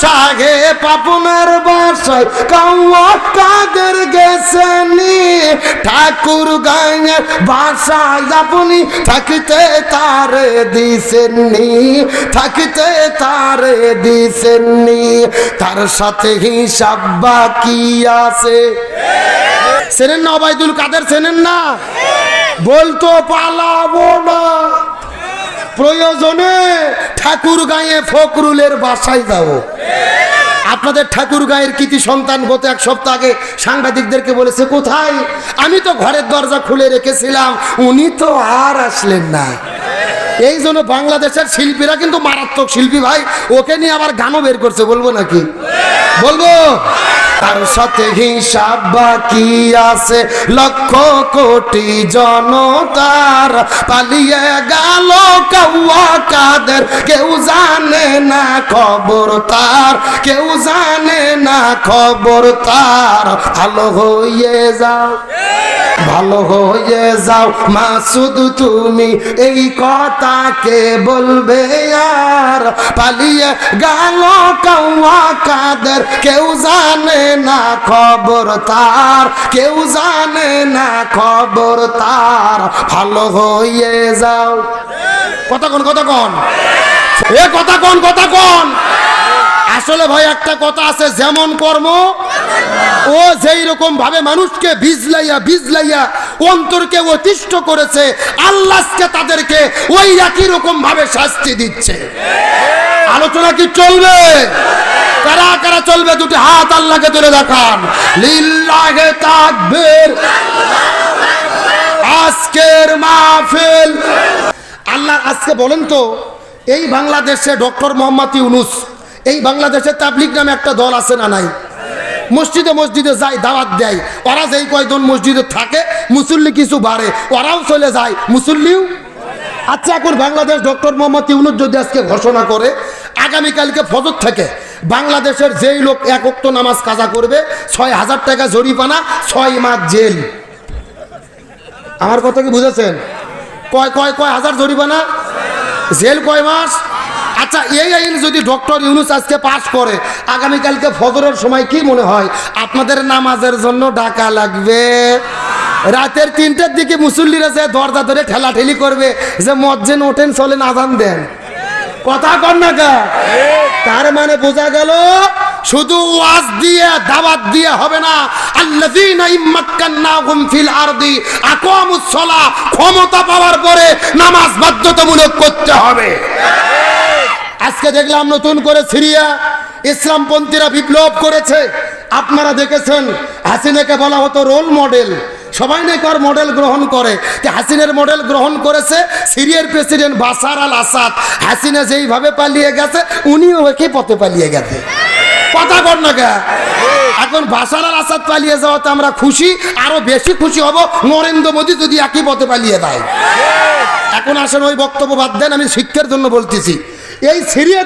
সাহে পাপনের বাসায় কাউয়া কাদের গেছেনি? ঠাকুর গায়ের বাসায় আপনি থাকিতে তারে দিছেননি, থাকিতে তারে দিছেননি। তার সাথে হিসাব বাকি আছে। চেনেন না অবায়দুল কাদের, চেনেন না? বলতো পালাবো না। প্রয়োজনে ঠাকুর গায়ে ফকরুলের বাসায় যাব আপনাদের ঠাকুর গায়ের কৃতি সন্তান গত এক সপ্তাহ আগে সাংবাদিকদেরকে বলেছে, কোথায়? আমি তো ঘরের দরজা খুলে রেখেছিলাম, উনি তো আর আসলেন না। এই জন্য বাংলাদেশের শিল্পীরা কিন্তু মারাত্মক শিল্পী ভাই, ওকে নিয়ে আবার গানও বের করছে, বলব নাকি? বলব? তার সাথে হিসাব বাকি আছে। লক্ষ কোটি জনতার পালিয়ে গেল কাউয়া কাদের। কেউ জানে না খবর তার, কেউ জানে না খবর তার। ভালো হয়ে যাও। ভালো হয়ে যাও মাসুদ তুমি। এই কথাকে বলবে আর পালিয়ে গেল কাউয়া কাদের। কেউ জানে না খবর তার, কেউ জানে না খবর তার। ভালো হয়ে যাও। কথা কোন কথা কোন। এ কথা কোন কথা কোন। আসলে ভাই, একটা কথা আছে, যেমন কর্ম, ও যেই রকম ভাবে মানুষকে বিজলাইয়া বিজলাইয়া অন্তরকে অতিষ্ঠ করেছে আল্লাহকে তাদেরকে ওই একই রকম ভাবে শাস্তি দিচ্ছে। আলোচনা কি চলবে? কারা কারা চলবে? দুটি হাত আল্লাহকে তুলে দেখান। লিল্লাহে তাকবীর। আজকের মাহফিল। আল্লাহ, আজকে বলেন তো, এই বাংলাদেশে ডক্টর মোহাম্মদ ইউনুস এই বাংলাদেশে তাবলিক নামে একটা দল আছে না নাই? মসজিদে মসজিদে যায়, দাওয়াত দেয়। ওরা যেই কয়জন মসজিদে থাকে, মুসল্লি কিছু বাড়ে। ওরাও চলে যায়। মুসল্লিও? আচ্ছা এখন বাংলাদেশ ডক্টর মোহাম্মদ ইউনুস যদি আজকে ঘোষণা করে, আগামীকালকে ফজর থেকে বাংলাদেশের যেই লোক এক অক্ত নামাজ কাজা করবে, ছয় হাজার টাকা জরিপানা ছয় মাস জেল। আমার কথা কি বুঝেছেন? কয় কয় কয় হাজার জরিপানা জেল কয় মাস? আচ্ছা এই আইন যদি ডক্টর ইউনুস আজকে পাশ করে, আগামীকালকে ফজরের সময় কি মনে হয়? আপনাদের নামাজের জন্য ডাকা লাগবে। রাতের তিনটের দিকে মুসল্লিরা যে দরজা ধরে ঠেলাঠেলি করবে, যে মজ্জেন ওঠেন, চলেন আজান দেন। কথা কর না কা তার মানে বোঝা গেল, শুধু ওয়াজ দিয়ে, দাওয়াত দিয়ে হবে না। আল্লাযীনা ইম্মাক্কান্নাহুম ফিল আরদি, আকামুস সালাহ, ক্ষমতা পাওয়ার পরে নামাজ বাধ্যতামূলক করতে হবে। আজকে দেখলাম নতুন করে সিরিয়া ইসলামপন্থীরা বিপ্লব করেছে। আপনারা দেখেছেন, হাসিনাকে বলা হতো রোল মডেল। সবাই নাকি আর মডেল গ্রহণ করে। হাসিনের মডেল গ্রহণ করেছে সিরিয়ার প্রেসিডেন্ট বাসার আল আসাদ। হাসিনা যেইভাবে পালিয়ে গেছে, উনিও একই পথে পালিয়ে গেছে। কথা কর না কে এখন বাসার আল আসাদ পালিয়ে যাওয়াতে আমরা খুশি, আরও বেশি খুশি হব। নরেন্দ্র মোদী যদি একই পথে পালিয়ে দেয়। এখন আসেন, ওই বক্তব্য বাদ দেন, আমি শিক্ষার জন্য বলতেছি। এই সিরিয়া